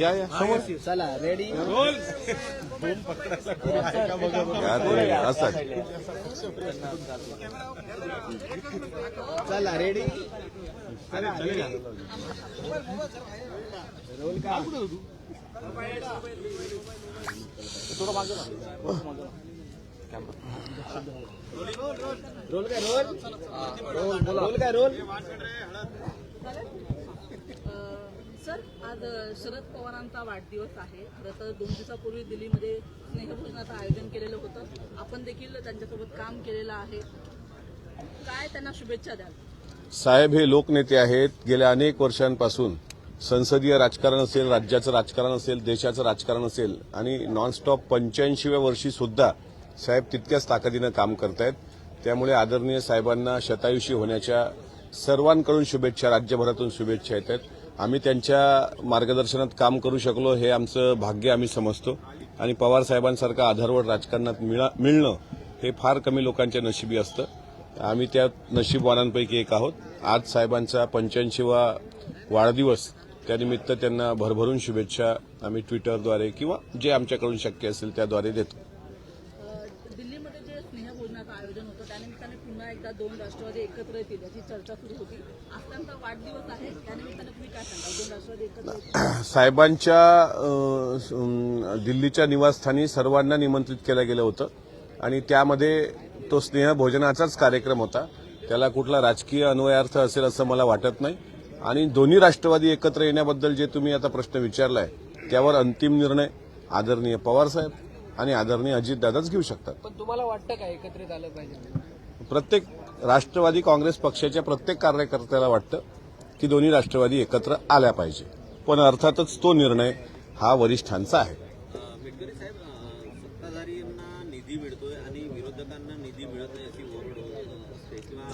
या या समोर. चला रेडी असं. चला रेडी रोल काय रोल रोल काय रोल सर आज शरद पवारांचा वाढदिवस आहे. खरं तर दोन दिवसापूर्वी दिल्लीमध्ये स्नेहभोजनाचं आयोजन केलेलं होतं. आपण देखील त्यांच्यासोबत काम केलेलं आहे. काय त्यांना शुभेच्छा द्याल? साहेब हे लोकनेते आहेत. गेल्या अनेक वर्षांपासून संसदीय राजकारण असेल राज्याचं राजकारण असेल देशाचं राजकारण असेल आणि नॉनस्टॉप पंच्याऐंशीव्या वर्षी सुद्धा साहेब तितक्याच ताकदीनं काम करतायत. त्यामुळे आदरणीय साहेबांना शतायुषी होण्याच्या सर्वांकडून शुभेच्छा राज्यभरातून शुभेच्छा येत आहेत. आम्ही त्यांच्या मार्गदर्शनात काम करू शकलो हे आमचं भाग्य आम्ही समजतो. आणि पवार साहेबांसारखं आधारवड राजकारणात मिळा- मिळणं हे फार कमी लोकांच्या नशिबी असतं. आम्ही त्या नशीबवानांपैकी एक आहोत. आज साहेबांचा पंच्याऐंशीवा वाढदिवस त्यानिमित्त त्यांना भरभरून शुभेच्छा आम्ही ट्विटरद्वारे किंवा जे आमच्याकडून शक्य असेल त्याद्वारे देतो अ, दिल्लीमध्ये जे स्नेहभोजनाचं आयोजन होतं त्यानिमित्ताने पुन्हा एकदा दोन राष्ट्रवादी एकत्र येतील याची चर्चा सुरू होती. आज त्यांचा वाढदिवस आहे त्यानिमित्ताने तुम्ही काय सांगाल? दोन राष्ट्रवादी एकत्र साहेबांच्या दिल्लीच्या निवासस्थानी सर्वांना निमंत्रित केलं गेलं होतं. आणि त्यामध्ये तो स्नेहभोजनाचाच कार्यक्रम होता. त्याला कुठला राजकीय अन्वयार्थ असेल असं मला वाटत नाही. आणि दोन्ही राष्ट्रवादी एकत्र येण्याबद्दल जे तुम्ही आता प्रश्न विचारलाय त्यावर अंतिम निर्णय आदरणीय पवारसाहेब आणि आदरणीय अजितदादाच घेऊ शकतात. पण तुम्हाला वाटतं का एकत्रित आलं पाहिजे? प्रत्येक राष्ट्रवादी काँग्रेस पक्षाच्या प्रत्येक कार्यकर्त्याला वाटतं की दोन्ही राष्ट्रवादी एकत्र आल्या पाहिजे. पण अर्थातच तो निर्णय हा वरिष्ठांचा आहे.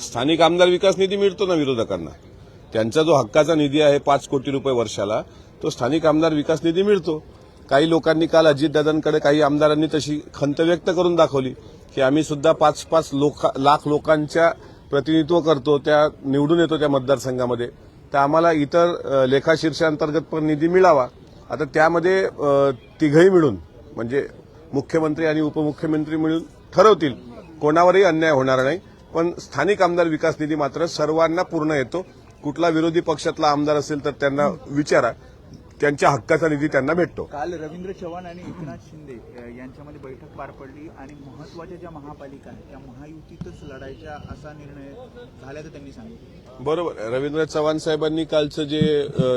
स्थानिक आमदार विकास निधी मिळतो ना विरोधकांना? त्यांचा जो हक्काचा निधी आहे पाच कोटी रुपये वर्षाला तो स्थानिक आमदार विकास निधी मिळतो. काही लोकांनी काल अजितदादांकडे काही आमदारांनी तशी खंत व्यक्त करून दाखवली. की आम्ही सुद्धा पाच पाच लोका- लाख लोकांच्या प्रतिनिधित्व करतो त्या निवडून येतो त्या मतदारसंघामध्ये. तर आम्हाला इतर अ, लेखाशीर्षांतर्गत पण निधी मिळावा. आता त्यामध्ये तिघही मिळून म्हणजे मुख्यमंत्री आणि उपमुख्यमंत्री मिळून ठरवतील. कोणावरही अन्याय होणार नाही. पण स्थानिक आमदार विकास निधी मात्र सर्वांना पूर्ण येतो. कुठला विरोधी पक्षातला आमदार असेल तर त्यांना विचारा. त्यांच्या हक्काचा निधी त्यांना भेटतो. काल रवींद्र चव्हाण आणि एकनाथ शिंदे यांच्यामध्ये बैठक पार पडली आणि महत्त्वाच्या ज्या महापालिका आहेत त्या महायुतीतच लढायच्या असा निर्णय झाल्याचं त्यांनी सांगितलं. बरोबर. रवींद्र चव्हाण साहेबांनी कालचं जे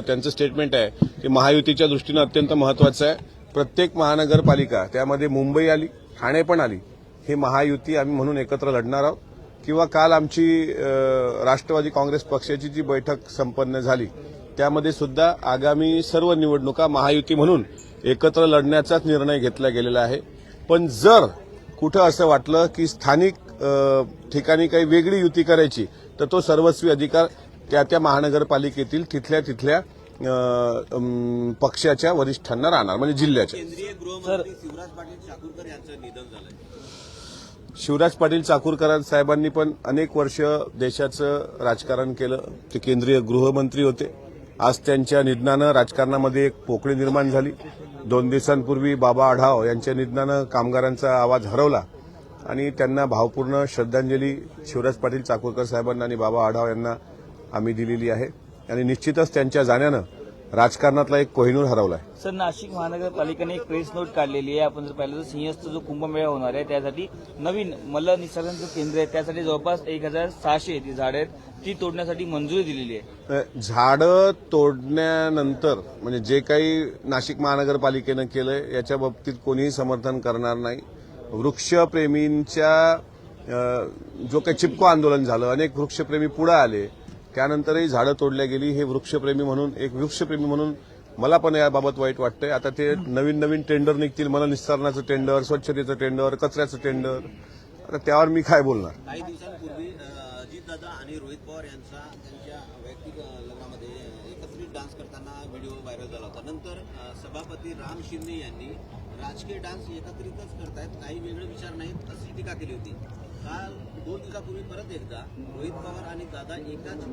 त्यांचं स्टेटमेंट आहे ते महायुतीच्या दृष्टीनं अत्यंत महत्वाचं आहे. प्रत्येक महानगरपालिका त्यामध्ये मुंबई आली ठाणे पण आली हे महायुती आम्ही म्हणून एकत्र लढणार आहोत. किंवा काल आमची राष्ट्रवादी काँग्रेस पक्षाची जी बैठक संपन्न झाली त्यामध्ये सुद्धा आगामी सर्व निवडणुका महायुती म्हणून एकत्र लढण्याचाच निर्णय घेतला गेलेला आहे. पण जर कुठं असं वाटलं की स्थानिक ठिकाणी काही वेगळी युती करायची तर तो सर्वस्वी अधिकार त्या त्या महानगरपालिकेतील तिथल्या तिथल्या पक्षाच्या वरिष्ठांना राहणार म्हणजे जिल्ह्याच्या. केंद्रीय गृहमंत्री शिवराज पाटील ठाकूरकर यांचं निधन झालं शिवराज पाटील चाकूरकर साहेबांनी पण अनेक वर्ष देशाचं राजकारण केलं. ते केंद्रीय गृहमंत्री होते. आज त्यांच्या निधनानं राजकारणामध्ये एक पोकळी निर्माण झाली. दोन दिवसांपूर्वी बाबा आढाव यांच्या निधनानं कामगारांचा आवाज हरवला आणि त्यांना भावपूर्ण श्रद्धांजली शिवराज पाटील चाकूरकर साहेबांना आणि बाबा आढाव यांना आम्ही दिलेली आहे. आणि निश्चितच त्यांच्या जाण्यानं राजकारणातला एक कोहिनूर हरवला आहे सर नाशिक महानगरपालिकेने एक प्रेस नोट काढलेली आहे. आपण जर पाहिलं तर सिंहस्थ जो कुंभमेळा होणार आहे त्यासाठी नवीन मल्ल निसर्गाचं केंद्र आहे त्यासाठी जवळपास एक हजार सहाशे ती झाडं आहेत. ती तोडण्यासाठी मंजुरी दिलेली आहे. झाडं तोडण्यानंतर म्हणजे जे काही नाशिक महानगरपालिकेनं केलंय याच्या बाबतीत कोणीही समर्थन करणार नाही. वृक्षप्रेमींच्या जो काही चिपको आंदोलन झालं अनेक वृक्षप्रेमी पुढे आले त्यानंतरही झाडं तोडल्या गेली. हे वृक्षप्रेमी म्हणून एक वृक्षप्रेमी म्हणून मला पण याबाबत वाईट वाटतंय. आता ते नवीन नवीन टेंडर निघतील. मला निस्तारणाचं टेंडर स्वच्छतेचं टेंडर कचऱ्याचं टेंडर आता त्यावर मी काय बोलणार? काही दिवसांपूर्वी अजितदादा आणि रोहित पवार यांचा त्यांच्या वैयक्तिक लग्नामध्ये एकत्रित डान्स करताना व्हिडिओ व्हायरल झाला होता. नंतर सभापती राम शिंदे यांनी राजकीय डान्स एकत्रितच करतायत. काही वेगळे विचार नाहीत अशी टीका केली होती. काल दोन दिवसापूर्वी परत एकदा रोहित पवार आणि दादा एकाच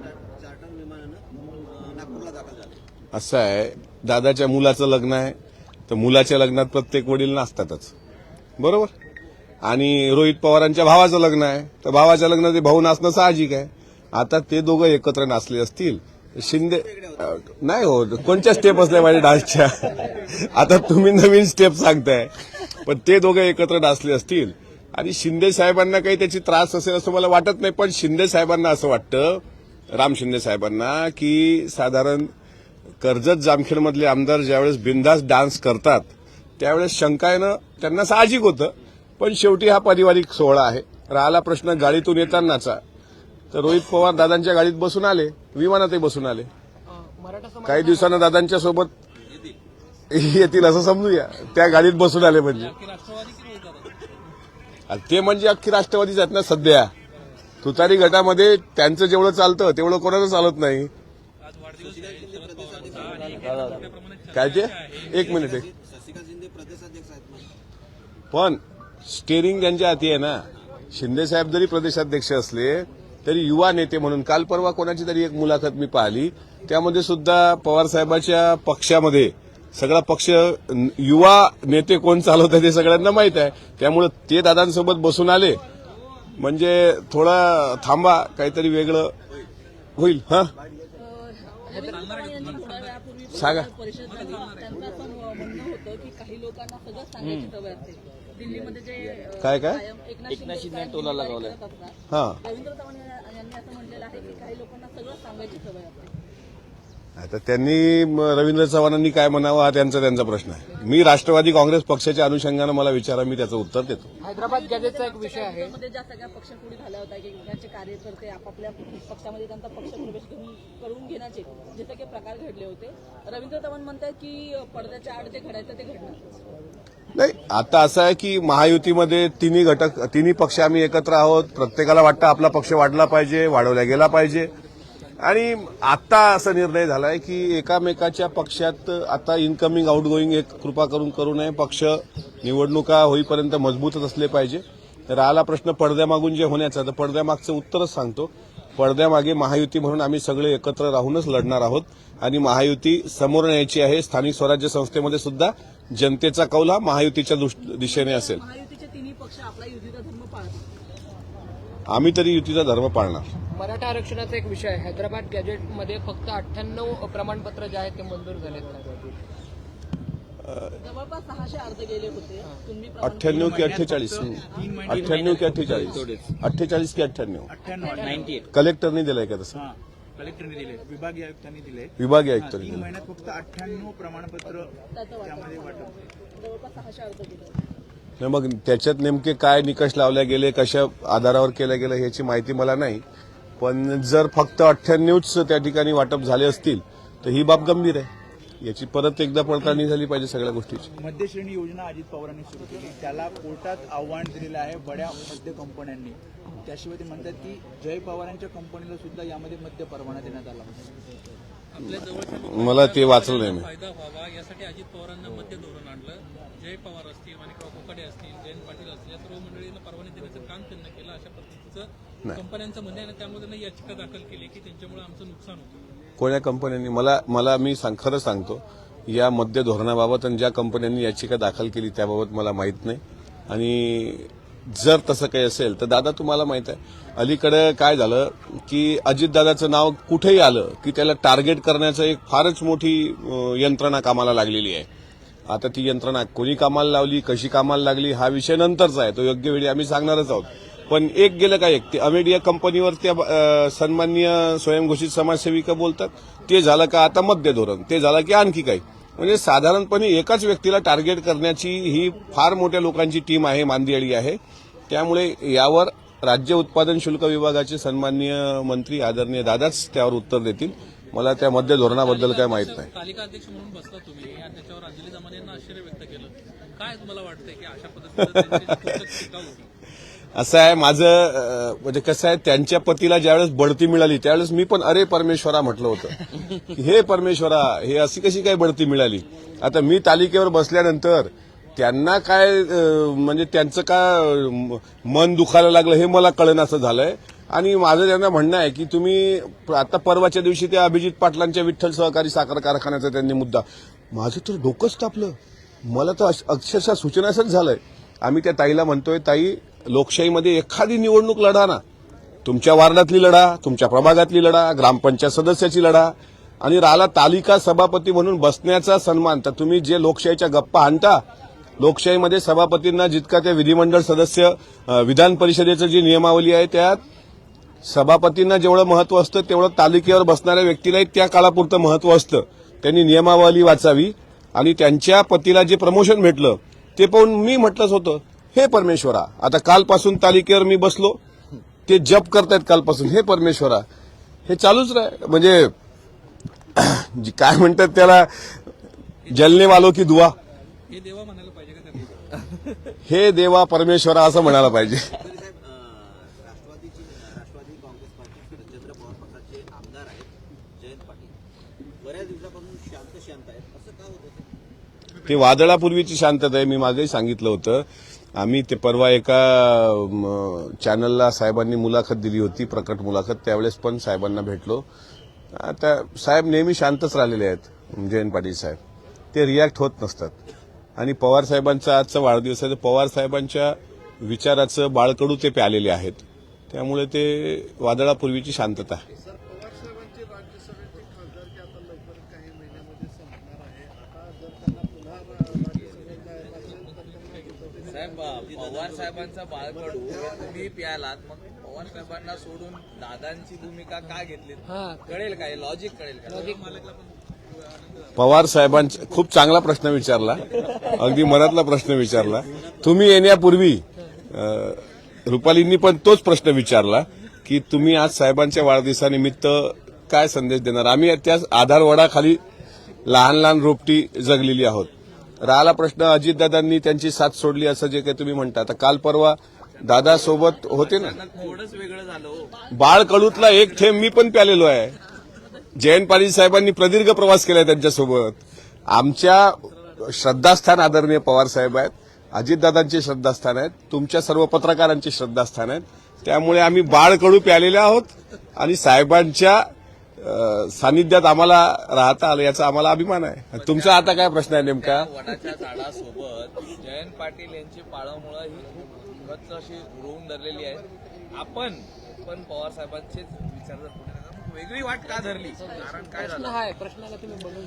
चार्टर विमानानं नागपूरला दाखल झाले. असं आहे. दादाच्या मुलाचं लग्न आहे. तर मुलाच्या लग्नात प्रत्येक वडील नाचतातच. बरोबर? आणि रोहित पवारांच्या भावाचं लग्न आहे. तर भावाच्या लग्नात ते भाऊ नाचणं साहजिक आहे. आता ते दोघं एकत्र नाचले असतील. शिंदे नाही हो कोणत्या स्टेप असल्या माझ्या डान्सच्या? आता तुम्ही नवीन स्टेप सांगताय. पण ते दोघं एकत्र नाचले असतील. आणि शिंदे साहेबांना काही त्याची त्रास असेल असं मला वाटत नाही पण शिंदे साहेबांना असं वाटतं राम शिंदे साहेबांना की साधारण कर्जत जामखेडमधले आमदार ज्यावेळेस बिंदास डान्स करतात त्यावेळेस शंका येणं त्यांना साहजिक होतं. पण शेवटी हा पारिवारिक सोहळा आहे. राहिला प्रश्न गाडीतून येतानाचा. तर रोहित पवार दादांच्या गाडीत बसून आले विमानातही बसून आले. काही दिवसानं दादांच्या सोबत येतील असं समजूया. त्या गाडीत बसून आले म्हणजे. आणि ते म्हणजे अख्खी राष्ट्रवादीच आहेत ना सध्या. तुतारी गटामध्ये त्यांचं जेवढं चालतं तेवढं कोणाचं चालत नाही. काय ते? एक मिनिट एक. पण स्टेरिंग त्यांच्या हाती आहे ना शिंदे साहेब जरी प्रदेशाध्यक्ष असले तरी युवा नेते म्हणून काल परवा कोणाची तरी एक मुलाखत मी पाहिली त्यामध्ये सुद्धा पवार साहेबाच्या पक्षामध्ये सगळा पक्ष युवा नेते कोण चालवतात हे सगळ्यांना माहीत आहे त्यामुळे ते दादांसोबत बसून आले म्हणजे थोडा थांबा काहीतरी वेगळं होईल हा सांगा. काय काय? एकनाथ शिंदे टोला लगावलाय. हा आता त्यांनी रवींद्र चव्हाणांनी काय म्हणावं हा त्यांचा त्यांचा प्रश्न आहे. मी राष्ट्रवादी काँग्रेस पक्षाच्या अनुषंगानं मला विचारा मी त्याचं उत्तर देतो. हैदराबाद गॅजेटचा एक विषय आहे. मध्ये ज्या सगळ्या पक्षफोडी झाल्या होत्या की कार्यकर्ते आपापल्या पक्षामध्ये त्यांचा पक्ष प्रवेश करून करून घेण्याचे जे सगळे प्रकार घडले होते. रवींद्र चव्हाण म्हणतात की पडद्याच्या आड जे घडायचं ते घडणार. नाही आता असं आहे की महायुतीमध्ये तिन्ही घटक तिन्ही पक्ष आम्ही एकत्र आहोत. प्रत्येकाला वाटतं आपला पक्ष वाढला पाहिजे वाढवला गेला पाहिजे. आणि आता असा निर्णय झालाय की एकामेकाच्या पक्षात आता इनकमिंग आउटगोईंग एक कृपा करून करू नये. पक्ष निवडणुका होईपर्यंत मजबूतच असले पाहिजे. तर आला प्रश्न पडद्यामागून जे होण्याचा तर पडद्यामागचं उत्तरच सांगतो. पडद्यामागे महायुती म्हणून आम्ही सगळे एकत्र राहूनच लढणार आहोत. आणि महायुती समोर न्यायची आहे. स्थानिक स्वराज्य संस्थेमध्ये सुद्धा जनतेचा कौल हा महायुतीच्या दिशेने असेल. महायुतीचे तिन्ही पक्ष आपला युतीचा धर्म पाळतात आम्ही तरी युतीचा धर्म पाळणार. मराठा आरक्षणाचा एक विषय आहे. हैदराबाद गॅजेटमध्ये फक्त अठ्ठ्याण्णव प्रमाणपत्र जे आहेत ते मंजूर झालेत. जवळपास सहाशे अर्ज गेले होते. तुम्ही अठ्ठ्याण्णव की अठ्ठेचाळीस? अठ्ठ्याण्णव की अठ्ठेचाळीस? अठ्ठेचाळीस की अठ्ठ्याण्णव? कलेक्टरनी दिलंय का तसं? हा. कलेक्टरने दिले. विभागीय आयुक्तांनी दिले. विभागीय आयुक्तांनी तीन दिलं. महिन्यात फक्त अठ्ठ्याण्णव प्रमाणपत्र त्यामध्ये वाटप मग त्याच्यात नेमके काय निकष लावले गेले कशा आधारावर केलं गेलं ह्याची माहिती मला नाही. पण जर फक्त अठ्ठ्याण्णवच त्या ठिकाणी वाटप झाले असतील तर ही बाब गंभीर आहे. याची परत एकदा पडताळणी झाली पाहिजे सगळ्या गोष्टीची. मध्यश्रेणी योजना अजित पवारांनी सुरू केली. त्याला कोर्टात आव्हान दिलेलं आहे बड्या मद्य कंपन्यांनी. त्याशिवाय ते म्हणतात की जय पवारांच्या कंपनीला सुद्धा यामध्ये मद्य परवाना देण्यात आला मला ते वाचलं नाही मी. फायदा व्हावा यासाठी अजित पवारांना मध्य धोरण आणलं. जय पवार असतील माणिकराव कोकाडे असतील जयंत पाटील असतील या सर्व मंडळींना परवाने देण्याचं काम त्यांना केलं अशा पद्धतीचं कंपन्यांचं म्हणणं आहे त्यामध्ये त्यांनी याचिका दाखल केली की त्यांच्यामुळे आमचं नुकसान होतं. कोण्या कंपन्यांनी मला मला मी खरं सांगतो या मद्य धोरणाबाबत आणि ज्या कंपन्यांनी याचिका दाखल केली त्याबाबत मला माहीत नाही. आणि जर तसं काही असेल तर दादा तुम्हाला माहीत आहे अलीकडे काय झालं की अजितदादाचं नाव कुठेही आलं की त्याला टार्गेट करण्याचं एक फारच मोठी यंत्रणा कामाला लागलेली आहे. आता ती यंत्रणा कोणी कामाला लावली कशी कामाला लागली हा विषय नंतरचा आहे. तो योग्य वेळी आम्ही सांगणारच आहोत. पण एक गेलं काय एक ते अमेडिया कंपनीवर त्या सन्मान्य स्वयंघोषित समाजसेविका बोलतात. ते झालं का आता मध्य धोरण. ते झालं की आणखी काही. म्हणजे साधारणपणे एकाच व्यक्तीला टार्गेट करण्याची ही फार मोठ्या लोकांची टीम आहे मांदियाळी आहे. त्यामुळे यावर राज्य उत्पादन शुल्क विभागाचे सन्मान्य मंत्री आदरणीय दादाच त्यावर उत्तर देतील. मला त्या मध्य धोरणाबद्दल काय माहीत नाही. तालिका अध्यक्ष म्हणून बसला तुम्ही. आणि त्याच्यावर अंजली दमाने यांना आश्चर्य व्यक्त केलं. काय तुम्हाला वाटतंय की अशा पद्धतीनं त्यांची पुस्तक टीका होती असं आहे माझं म्हणजे कसं आहे त्यांच्या पतीला ज्यावेळेस बढती मिळाली त्यावेळेस मी पण अरे परमेश्वरा म्हटलं होतं. की हे परमेश्वरा हे अशी कशी काय बढती मिळाली? आता मी तालिकेवर बसल्यानंतर त्यांना काय म्हणजे त्यांचं काय अं, मन दुखायला लागलं हे मला कळेन असं झालंय. आणि माझं त्यांना म्हणणं आहे की तुम्ही आता परवाच्या दिवशी त्या अभिजित पाटलांच्या विठ्ठल सहकारी साखर कारखान्याचा त्यांनी मुद्दा. माझं तर डोकंच तापलं. मला तर अश- अक्षरशः सूचनासच झालंय. आम्ही त्या ताईला म्हणतोय ताई लोकशाहीमध्ये एखादी निवडणूक लढा ना. तुमच्या वार्डातली लढा तुमच्या प्रभागातली लढा ग्रामपंचायत सदस्याची लढा. आणि राहिला तालिका सभापती म्हणून बसण्याचा सन्मान. तर तुम्ही जे लोकशाहीच्या गप्पा आणता लोकशाहीमध्ये सभापतींना जितका त्या विधिमंडळ सदस्य विधान परिषदेचं जी नियमावली आहे त्यात सभापतींना जेवढं महत्त्व असतं तेवढं तालिकेवर बसणाऱ्या व्यक्तीलाही त्या काळापुरतं महत्त्व असतं. त्यांनी नियमावली वाचावी आणि त्यांच्या पतीला जे प्रमोशन भेटलं ते पाहून मी म्हटलंच होतं हे परमेश्वरा आता कालपासून तालिकेवर मी बसलो ते जप करतायत कालपासून हे परमेश्वरा. हे चालूच राह म्हणजे काय म्हणतात त्याला जलने वालो की दुआ हे देवा म्हणायला पाहिजे का त्यांना? हे देवा परमेश्वरा असं म्हणायला पाहिजे तरी साहेब अं, राष्ट्रवादीची राष्ट्रवादी काँग्रेस पवार पक्षाचे आमदार आहेत जयंत पाटील. बऱ्याच दिवसापासून शांत शांत आहेत. असं का होतं ते? वादळापूर्वीची शांतता आहे मी मागेही सांगितलं होतं. आम्ही ते परवा एका चॅनलला साहेबांनी मुलाखत दिली होती प्रकट मुलाखत. त्यावेळेस पण साहेबांना भेटलो. आता साहेब नेहमी शांतच राहिलेले आहेत जयंत पाटील साहेब. ते रिॲक्ट होत नसतात. आणि पवार साहेबांचा आजचा वाढदिवस आहे तर पवार साहेबांच्या विचाराचं बाळकडू ते प्यालेले आहेत. त्यामुळे ते वादळापूर्वीची शांतता. आहे साहेब पवार साहेबांचा बाळकडू तुम्ही प्यालात मग पवार साहेबांना सोडून दादांची भूमिका का घेतली हा. कळेल काय? लॉजिक कळेल का? पवार साहेबांचा खूप चांगला प्रश्न विचारला. अगदी मनातला प्रश्न विचारला. तुम्ही येण्यापूर्वी रुपालींनी पण तोच प्रश्न विचारला की तुम्ही आज साहेबांच्या वाढदिवसानिमित्त काय संदेश देणार? आम्ही त्या आधारवडाखाली लहान लहान रोपटी जगलेली आहोत. राहिला प्रश्न अजितदादांनी त्यांची साथ सोडली असं जे काही तुम्ही म्हणता. आता काल परवा दादा सोबत होते ना? वेगळं झालं बाळ कळूतला एक थेंब मी पण प्यालेलो आहे. जयंत पाटील साहेबांनी प्रदीर्घ प्रवास केलाय त्यांच्यासोबत. आमच्या श्रद्धास्थान आदरणीय पवार साहेब आहेत. अजितदादांचे श्रद्धास्थान आहेत तुमच्या सर्व पत्रकारांचे श्रद्धास्थान आहेत. त्यामुळे आम्ही बाळ कडू प्यालेले आहोत आणि साहेबांच्या सानिध्यात आम्हाला राहता आलं याचा आम्हाला अभिमान आहे. तुमचा आता काय प्रश्न आहे नेमका? वडाच्या झाडासोबत जयंत पाटील यांची पाळमुळं ही खूप गच्च अशी रोवून धरलेली आहे. आपण पण पवार साहेबांचेच विचार जर वेगळी वाट का धरली? कारण काय प्रश्न झालं? आहे प्रश्नाला तुम्ही बघून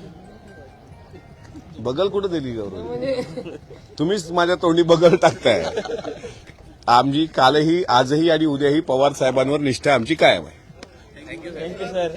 बगल कुठं दिली गौरव? तुम्हीच माझ्या तोंडी बगल टाकताय. आमची कालही आजही आणि उद्याही पवार साहेबांवर निष्ठा आमची कायम आहे. Thank you sir